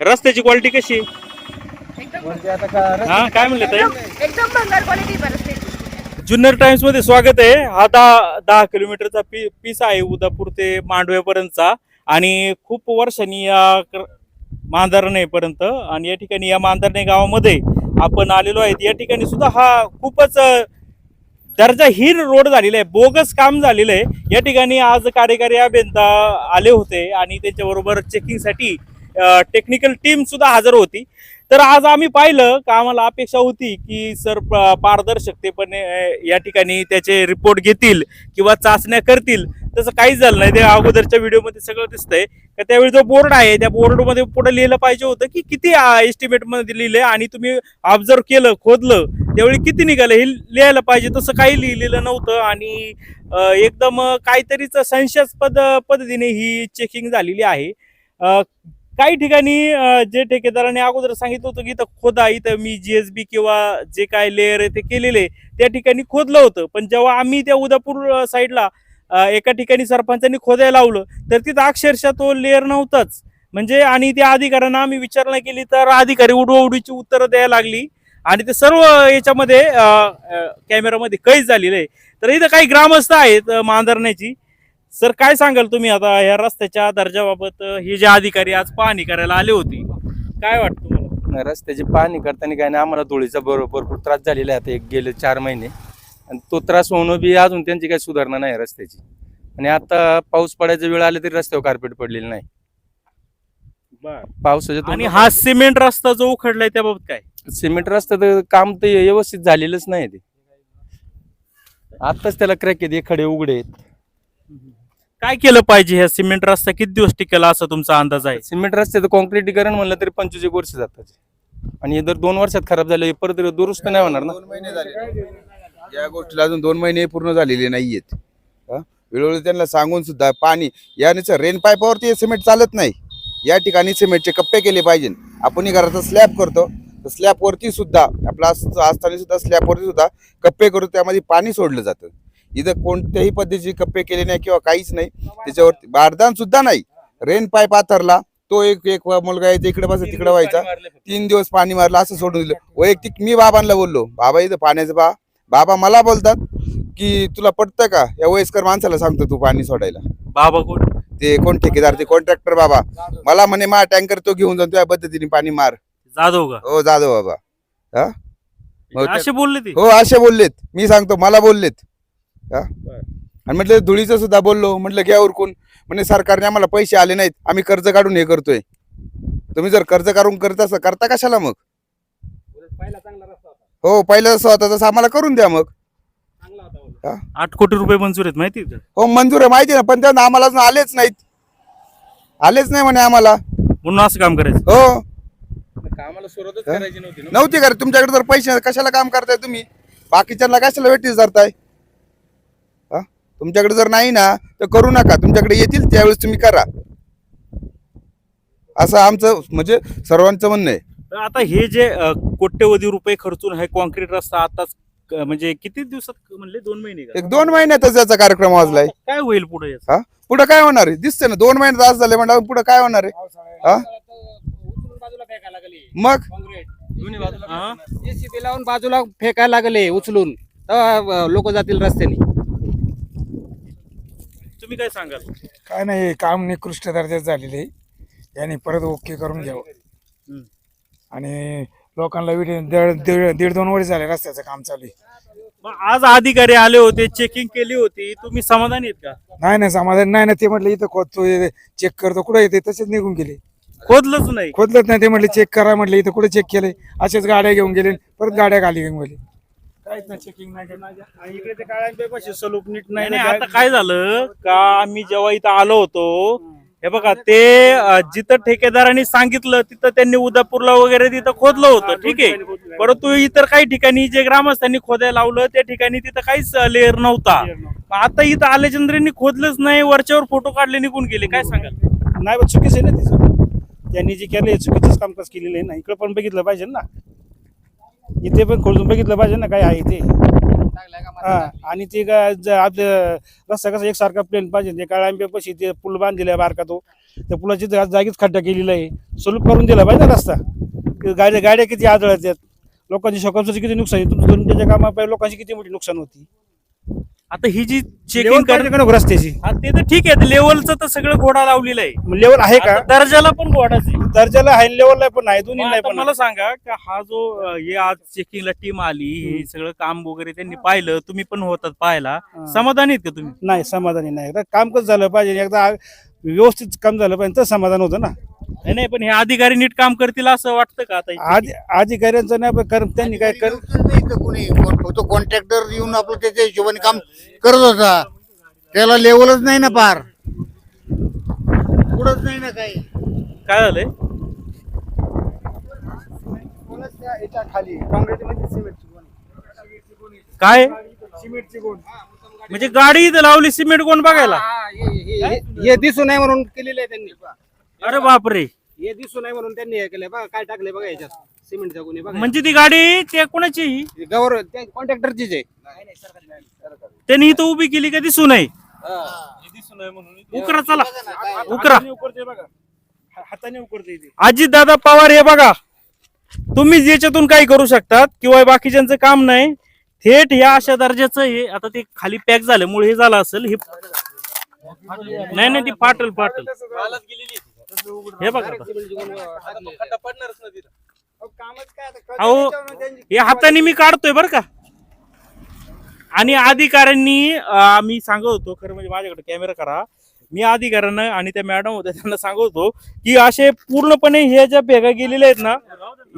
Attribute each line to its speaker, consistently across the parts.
Speaker 1: रस्त्याची क्वालिटी कशी
Speaker 2: म्हणजे
Speaker 1: हा काय म्हणले ताई?
Speaker 3: एकदम भंगार क्वालिटी
Speaker 1: जुन्नर टाइम्समध्ये स्वागत आहे. हा दहा दहा किलोमीटरचा पी पीस आहे उदापूर ते मांडव्यापर्यंतचा. आणि खूप वर्षांनी या क- मांधारणे पर्यंत आणि या ठिकाणी या मांधारणे गावामध्ये आपण आलेलो आहेत. या ठिकाणी सुद्धा हा खूपच अ, दर्जाहीन रोड झालेला आहे. बोगस काम झालेलं आहे. या ठिकाणी आज कार्यकारी अभियंता आले होते आणि त्यांच्याबरोबर चेकिंगसाठी टेक्निकल टीम सुद्धा हजर होती. तर आज आम्ही पाहिलं का आम्हाला अपेक्षा होती की सर पारदर्शकतेपणे या ठिकाणी त्याचे रिपोर्ट घेतील किंवा चाचण्या करतील. तसं काहीच झालं नाही. ते अगोदरच्या व्हिडिओमध्ये सगळं दिसतंय. का त्यावेळी जो बोर्ड आहे त्या बोर्डमध्ये पुढे लिहिलं पाहिजे होतं की किती एस्टिमेटमध्ये आणि तुम्ही ऑब्झर्व केलं खोदलं त्यावेळी किती निघालं हे लिहायला पाहिजे. तसं काही लिहिलेलं नव्हतं आणि एकदम काहीतरीच संशयास्पद पद्धतीने ही चेकिंग झालेली आहे. काही ठिकाणी जे ठेकेदाराने अगोदर सांगितलं होतं की इथं खोदा इथं मी जीएसबी किंवा जे काय लेअर आहे ते केलेले त्या ठिकाणी खोदलं होतं. पण जेव्हा आम्ही त्या उदापूर साईडला एका ठिकाणी सरपंचांनी खोदायला लावलं तर तिथं अक्षरशः तो लेअर नव्हताच. म्हणजे आणि त्या अधिकाऱ्यांना आम्ही विचारणा केली तर अधिकारी उडवउडीची उत्तरं द्यायला लागली. आणि ते सर्व याच्यामध्ये कॅमेरामध्ये कैद झालेलं आहे. तर इथं काही ग्रामस्थ आहेत मांजरण्याची. सर काय सांगाल तुम्ही आता या रस्त्याच्या दर्जाबाबत? हे जे अधिकारी आज पाहणी करायला आले होते काय वाटतं तुम्हाला?
Speaker 2: रस्त्याची पाहणी करताना काय नाही आम्हाला धुळीचा भर भरपूर त्रास झालेला आहे आता एक गेले चार महिने. आणि तो त्रास होणं बी अजून त्यांची काही सुधारणा नाही रस्त्याची. आणि आता पाऊस पडायचा वेळ आला तरी रस्त्यावर कार्पेट पडलेलं नाही. पावसाच्या
Speaker 1: आणि हा सिमेंट रस्ता जो उखडलाय त्याबाबत काय?
Speaker 2: सिमेंट रस्ता तर काम तर व्यवस्थित झालेलंच नाही ते. आताच त्याला क्रॅक आहेत खडे उघडे आहेत.
Speaker 1: काय केलं पाहिजे? ह्या सिमेंट रस्ता किती दिवस टिकेल असा तुमचा अंदाज आहे?
Speaker 2: सिमेंट रस्त्याचं कॉन्क्रिटीकरण म्हणलं तरी पंचवीस एक वर्ष जातात. आणि हे जर दोन वर्षात खराब झाले परत दुरुस्त नाही होणार ना?
Speaker 4: दोन महिने झाले. या गोष्टीला अजून दोन महिने पूर्ण झालेले नाहीयेत. हा? वेळोवेळी त्यांना सांगून सुद्धा पाणी याने रेन पाईपावरती सिमेंट चालत नाही. या ठिकाणी सिमेंटचे कप्पे केले पाहिजे. आपण घराचा स्लॅब करतो. तर स्लॅबवरती सुद्धा आपला असताना सुद्धा स्लॅबवरती सुद्धा कप्पे करून त्यामध्ये पाणी सोडलं जातं. इथं कोणत्याही पद्धतीचे कप्पे केले नाही किंवा काहीच नाही. त्याच्यावरती बारदान सुद्धा नाही. रेन पाईप आथरला तो एक एक मुलगा यायचा इकडे बस तिकडे व्हायचा. तीन दिवस पाणी मारलं असं सोडून दिलं. वैयक्तिक मी बाबांना बोललो बाबा इथं पाण्याचं बा बाबा मला बोलतात की तुला पटतं का? या वयस्कर माणसाला सांगतो तू पाणी सोडायला.
Speaker 1: बाबा कोण?
Speaker 4: ते कोण ठेकेदार? ते कॉन्ट्रॅक्टर बाबा. मला म्हणे मा टँकर तो घेऊन जाऊन त्या पद्धतीने पाणी मार.
Speaker 1: जाधव का?
Speaker 4: हो जाधव बाबा. हा? मग ते-
Speaker 1: असे बोलले ते?
Speaker 4: हो असे बोललेत. मी सांगतो मला बोललेत. आणि म्हटलं धुळीचं सुद्धा बोललो. म्हटलं घ्या उरकून. म्हणजे सरकारने आम्हाला पैसे आले नाहीत. आम्ही कर्ज काढून हे करतोय. तुम्ही जर कर्ज काढून करत असं करता कशाला मग? हो पहिला जसं होता तसं आम्हाला करून द्या मग.
Speaker 1: आठ कोटी रुपये मंजूर आहेत माहिती आहे का?
Speaker 4: हो मंजूर आहे माहिती आहे ना पण त्यांना आम्हाला अजून आलेच नाहीत. आलेच नाही म्हणे आम्हाला.
Speaker 1: म्हणून असं काम करायचं.
Speaker 4: हो.
Speaker 2: कामाला सुरुवातच? करायची नव्हती ना.
Speaker 4: नव्हती का तुमच्याकडे जर पैसे कशाला काम करताय तुम्ही? बाकीच्यांना कशाला वेटीस धरताय? तुमच्याकडे जर नाही ना तर करू नका. तुमच्याकडे येतील त्यावेळेस तुम्ही करा. असं आमचं म्हणजे सर्वांचं म्हणणं आहे.
Speaker 1: तर आता हे जे अ, कोट्यवधी रुपये खर्चून हे कॉन्क्रीट रस्ता आताच क- म्हणजे किती दिवसात म्हणले? दोन महिने का?
Speaker 4: एक दोन महिन्यातच याचा कार्यक्रम वाजलाय.
Speaker 1: काय होईल पुढे
Speaker 4: पुढे काय होणार आहे? दिसते ना दोन महिन्यात आज झाले म्हणजे पुढे काय होणार आहे? हा? मग?
Speaker 5: जेसीबी लावून बाजूला फेकायला लागले उचलून. लोक जातील रस्त्याने.
Speaker 1: तुम्ही काय सांगाल?
Speaker 6: काय नाही काम निकृष्ट दर्जाचं झालेलं आहे. यांनी परत ओके करून घ्यावं.
Speaker 1: हम्म.
Speaker 6: आणि लोकांना विडे दीड दीड दीड दोन वर्ष झाले रस्त्याचं काम चालू आहे.
Speaker 1: मग आज अधिकारी आले होते चेकिंग केली होती. तुम्ही समाधानी आहेत का?
Speaker 6: नाही नाही समाधान नाही ना ते म्हटलं इथं खोदतो चेक करतो. कुठं येते तसेच निघून गेले.
Speaker 1: खोदलंच नाही.
Speaker 6: खोदलंच नाही ते म्हटले चेक करा म्हटलं इथं कुठे चेक केले असेच गाड्या घेऊन गेले परत गाड्या खाली घेऊन गेले. काहीच नाही चेकिंग नाही इकडे ते सलूप नीट
Speaker 1: नाही नाही आता काय झालं? का आम्ही जेव्हा इथं आलो होतो हे बघा ते अ, जिथं ठेकेदारांनी सांगितलं तिथं त्यांनी उदापूरला वगैरे तिथं खोदलं होतं ठीक आहे. परंतु इतर काही ठिकाणी जे ग्रामस्थांनी खोदायला लावलं त्या ठिकाणी तिथं काहीच लेअर नव्हता. मग आता इथं आल्याचंद्रांनी खोदलंच नाही वरच्यावर फोटो काढले निघून गेले. काय सांगाल?
Speaker 6: नाही चुकीच आहे ना तिचं त्यांनी जे केलं चुकीचंच कामकाज केलेलं आहे ना. इकडे पण बघितलं पाहिजे ना. इथे पण खोलून बघितलं पाहिजे ना काय आहे हा आणि ते काय ज- आपलं रस्ता कसा एकसारखा प्लेन पाहिजे. ते काळ्या आंब्यापाशी ते पूल बांधलेला आहे बारका तो. त्या पुलाची जा- जागीच खड्डा केलेला आहे. सुलभ करून दिला पाहिजे ना रस्ता. ते गाड्या गाड्या किती आदळत आहेत. लोकांची शोकांचं किती नुकसान आहे. तुमच्या दोन त्याच्या कामापायी लोकांची किती मोठी नुकसान होती.
Speaker 1: आता ही जी चेकिंग
Speaker 6: पाहिजे का नको रस्त्याची?
Speaker 1: हा, ते तर ठीक आहे. लेवलचं तर सगळं घोडा लावलेलं आहे.
Speaker 6: लेवल आहे का?
Speaker 1: आता दर्जाला पण घोडाच आहे.
Speaker 6: दर्जाला आहे लेवलला पण आहे दोन्ही
Speaker 1: आता
Speaker 6: पण
Speaker 1: मला सांगा का हा जो अं, हे आज चेकिंगला टीम आली हे सगळं काम वगैरे त्यांनी पाहिलं तुम्ही पण होतात पाहायला.
Speaker 6: हा.
Speaker 1: समाधानी आहेत का तुम्ही?
Speaker 6: नाही समाधानी नाही. एकदा काम कसं झालं पाहिजे एकदा व्यवस्थित काम झालं पाहिजे तर समाधान होतं ना.
Speaker 1: नाही, नाही पण हे अधिकारी नीट काम करतील असं वाटतं का आता
Speaker 6: आधी अधिकाऱ्यांचं नाही पण त्यांनी काय कर
Speaker 7: नाही इथं कोणी? कोण- फक्त कॉन्ट्रॅक्टर येऊन आपलं त्याच्या हिशोबाने काम करत होता. त्याला लेवलच नाही ना पार. पुढंच नाही ना काही.
Speaker 1: काय झालंय? काय? म्हणजे गाडी इथं लावली सिमेंट कोण बघायला.
Speaker 5: हा, हे- हे- हे- हे दिसू नये म्हणून केलेलं आहे त्यांनी.
Speaker 1: अरे बापरे.
Speaker 5: हे दिसू नये म्हणून त्यांनी हे केलंय. बघा काय टाकले बघा याच्यात. सिमेंटच्या गुन्हे बघा.
Speaker 1: म्हणजे ती गाडी त्या कोणाची? ही?
Speaker 5: गवर कॉन्ट्रॅक्टरचीच आहे
Speaker 1: त्यांनी इथं उभी केली का दिसू नये? उकरा चला. उकरा
Speaker 6: हाताने उकरते बघा. हा- हाताने उकरते इथे
Speaker 1: अजित दादा पवार हे बघा. तुम्ही याच्यातून काही करू शकतात किंवा बाकीच्यांचं काम नाही थेट ह्या अशा दर्जाचं हे आता ते खाली पॅक झाल्यामुळे हे झालं असेल हे नाही नाही ती पाटल पाटल. हे बघा आता. अहो हे हाताने मी काढतोय बर का. आणि अधिकाऱ्यांनी अं, मी सांगत होतो खरं म्हणजे माझ्याकडे कॅमेरा करा. मी अधिकाऱ्यांना आणि त्या मॅडम होत्या त्यांना सांगत होतो की असे पूर्णपणे हे ज्या भेगा गेलेल्या आहेत ना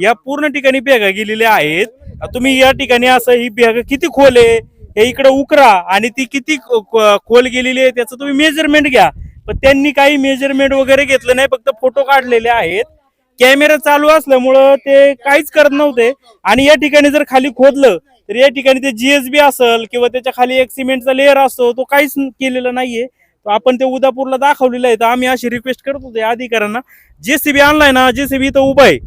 Speaker 1: या पूर्ण ठिकाणी भेगा गेलेल्या आहेत. तुम्ही या ठिकाणी असं ही भेगा किती खोल आहे? हे इकडे उकरा आणि ती किती खो- खो- खोल गेलेली आहे त्याचं तुम्ही मेजरमेंट घ्या. पण त्यांनी काही मेजरमेंट वगैरे घेतलं नाही फक्त फोटो काढलेले आहेत. कॅमेरा चालू असल्यामुळं ते काहीच करत नव्हते. आणि या ठिकाणी जर खाली खोदलं तर या ठिकाणी ते जीएसबी असेल किंवा त्याच्याखाली एक सिमेंटचा लेअर असतो तो काहीच केलेला नाहीये. आपण ते उदापूरला दाखवलेलं आहे. तर आम्ही अशी रिक्वेस्ट करत होतो अधिकाऱ्यांना. जेसीबी आणलाय ना जेसीबी इथं उभा आहे.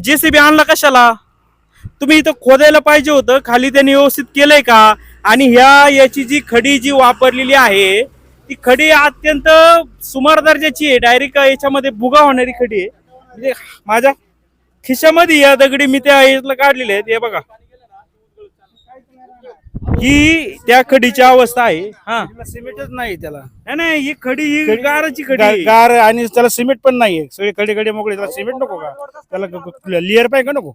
Speaker 1: जेसीबी आणला कशाला? तुम्ही इथं खोदायला पाहिजे होतं. खाली त्यांनी व्यवस्थित केलंय का? आणि ह्या याची जी खडी जी वापरलेली आहे ती खडी अत्यंत सुमार दर्जाची आहे. डायरेक्ट याच्यामध्ये भुगा होणारी खडी आहे. म्हणजे माझ्या खिशामध्ये या दगडी मी त्या यातलं काढलेले आहेत. हे बघा. ही त्या खडीची अवस्था आहे. हा.
Speaker 6: सिमेंटच नाही त्याला.
Speaker 1: नाही, नाही ही खडी ही
Speaker 6: खडी-
Speaker 1: गाराची खडी आहे.
Speaker 6: गार आणि त्याला सिमेंट पण नाहीये. सगळे कडे कडे मोकळे त्याला सिमेंट नको का? त्याला लिअर पाहिजे का नको?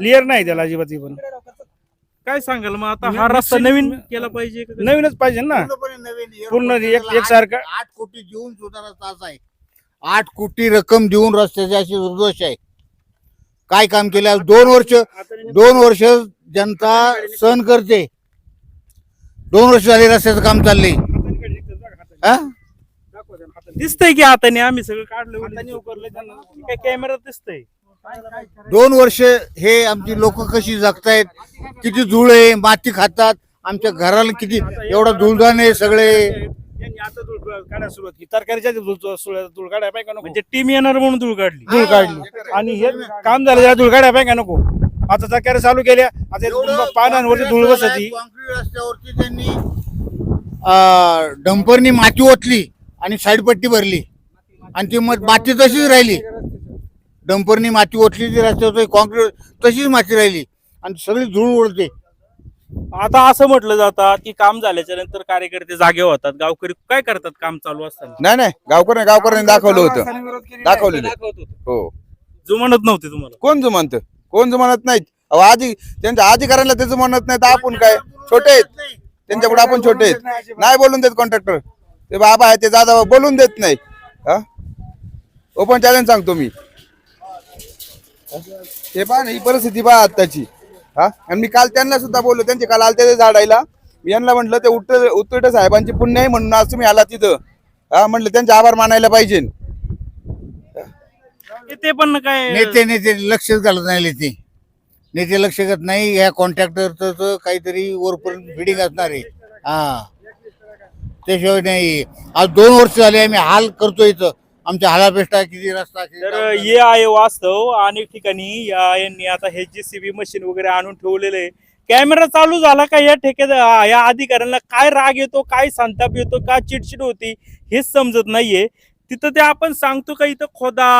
Speaker 6: लिअर नाही त्याला अजिबात ही पण
Speaker 1: काय सांगाल? मग आता हा रस्ता नवीन केला पाहिजे का?
Speaker 6: नवीनच पाहिजे ना.
Speaker 7: पूर्णपणे नवीन
Speaker 6: पूर्ण एक- एकसारखं.
Speaker 7: आठ- आठ कोटी देऊन सुद्धा रस्ता असा आहे. आठ कोटी रक्कम देऊन रस्त्याची अशी दुर्दोष आहे. काय काम केलं? आज दोन वर्ष दोन वर्ष जनता सहन करते. दोन वर्ष झाले रस्त्याचं काम चाललंय हा
Speaker 1: दिसतंय की हाताने. आम्ही सगळं काढलं. उकरलं काय कॅमेरा दिसतंय.
Speaker 7: दोन वर्ष हे आमची लोक कशी जगतायत किती धूळ आहे माती खातात आमच्या घराला किती एवढा आहे सगळे.
Speaker 6: यांनी आता धूळ काढायला सुरुवात केली. तरकारीच्या धूळ धूळ- धूळ काढायला पाहिजे का नको?
Speaker 1: म्हणजे टीम येणार म्हणून धूळ काढली.
Speaker 6: धूळ काढली. आणि हे काम झालं त्याला धूळ काढायला पाहिजे का नको? आता तरकारी चालू केल्या आता पानांवरती धूळ बसती
Speaker 7: concrete रस्त्यावरती त्यांनी अं, डंपरनी माती ओतली आणि साईड पट्टी भरली. आणि ती मग माती तशीच राहिली. डंपरनी माती ओतली ती रस्त्यावर कॉन्क्रीट तशीच माती राहिली आणि सगळी धूळ उडते.
Speaker 1: आता असं म्हटलं जातं की काम झाल्याच्यानंतर कार्यकर्ते जागे होतात. गावकरी काय करतात काम चालू असताना?
Speaker 4: नाही नाही. गावकऱ्यांनी गावकऱ्यांनी दाखवलं होतं. दाखवलेलं हो.
Speaker 1: जुमानत नव्हते तुम्हाला?
Speaker 4: कोण जुमानत कोण जुमानत नाहीत? अहो, आधी त्यांच्या अधिकाऱ्यांना ते जुमानत नाही तर आपण काय? छोटे आहेत. त्यांच्याकडे आपण छोटे आहेत. नाही बोलून देत कॉन्ट्रॅक्टर ते बाबा आहे ते दादा बोलून देत नाही. हा? ओपन चॅलेंज सांगतो मी. ते पहा ना ही परिस्थिती पहा आत्ताची. हा? आणि मी काल त्यांना सुद्धा बोललो त्यांचे काल आलते ते झाडायला. मी यांना म्हटलं ते उत्तर उत्तर साहेबांची पुण्य आहे म्हणून आज तुम्ही आला तिथं हा म्हटलं त्यांचे आभार मानायला पाहिजे.
Speaker 1: ते- पण काय
Speaker 7: नेते नेते लक्षच घालत नाही नेते. नेते लक्ष करत नाही या कॉन्ट्रॅक्टरचं काहीतरी वरपर्यंत बिडिंग असणार आहे. हा. त्याशिवाय नाही. आज दोन वर्ष झाले आम्ही हाल करतो इथं. आमच्या हालापेष्टा किती रस्ता किती
Speaker 1: तर
Speaker 7: डांबर.
Speaker 1: हे आहे वास्तव. अनेक ठिकाणी या यांनी आता हे जीसीबी मशीन वगैरे आणून ठेवलेले आहे. कॅमेरा चालू झाला का या ठेकेदार या अधिकाऱ्यांना काय राग येतो काय संताप येतो का चिडचिड होती हेच समजत नाहीये. तिथं ते आपण सांगतो का इथं खोदा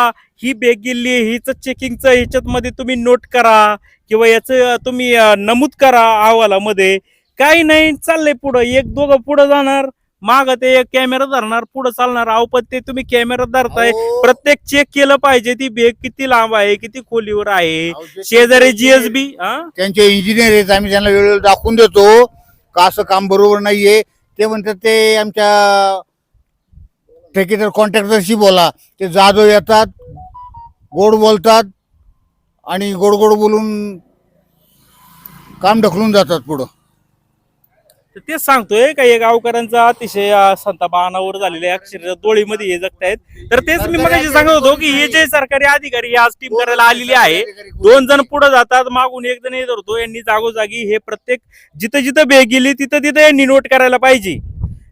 Speaker 1: ही बेग गेली हिच चेकिंगचं ह्याच्यात मध्ये तुम्ही नोट करा किंवा याचं तुम्ही अं, नमूद करा अहवालामध्ये. काही नाही चाललंय पुढं. एक दोघं पुढं जाणार. माग ते कॅमेरा धरणार पुढं चालणार. पण ते तुम्ही कॅमेरा धरताय. प्रत्येक चेक केलं पाहिजे. ती बेग किती लांब आहे किती खोलीवर आहे? शेजारी जीएसबी
Speaker 7: त्यांचे इंजिनियर आहेत. आम्ही त्यांना वेळोवेळी दाखवून देतो. का असं काम बरोबर नाहीये? ते म्हणतात ते आमच्या ठेकेदार कॉन्ट्रॅक्टरशी बोला. ते जाधव येतात गोड बोलतात आणि गोड गोड बोलून काम ढकलून जातात पुढं.
Speaker 1: तर तेच सांगतोय काही गावकऱ्यांचा अतिशय संताप अनावर झालेले आहे. अक्षरशः डोळीमध्ये हे जगतायत. तर तेच मी मग सांगत होतो की हे जे सरकारी अधिकारी हे आज टीम करायला आलेले आहे दोन जण पुढे जातात मागून एक जण येत होतो यांनी जागोजागी हे प्रत्येक जिथं जिथं बेग गेली तिथं तिथं यांनी नोट करायला पाहिजे.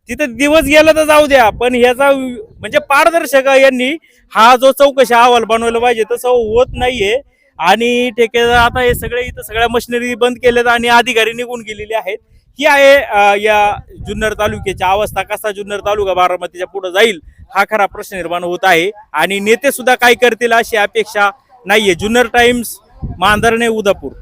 Speaker 1: तिथं दिवस गेला तर जाऊ द्या पण ह्याचा म्हणजे पारदर्शक यांनी हा जो चौकशी अहवाल बनवला पाहिजे तसं होत नाहीये. आणि ठेकेदार आता हे सगळे इथं सगळ्या मशिनरी बंद केल्यात आणि अधिकारी निघून गेलेले आहेत. ही आहे या जुन्नर तालुक्याची अवस्था कसा जुन्नर तालुका बारामतीच्या पुढे जाईल हा खरा प्रश्न निर्माण होत आहे. आणि नेते सुद्धा काय करतील अशी अपेक्षा नाहीये. जुन्नर टाइम्स मांदरणे उदापूर.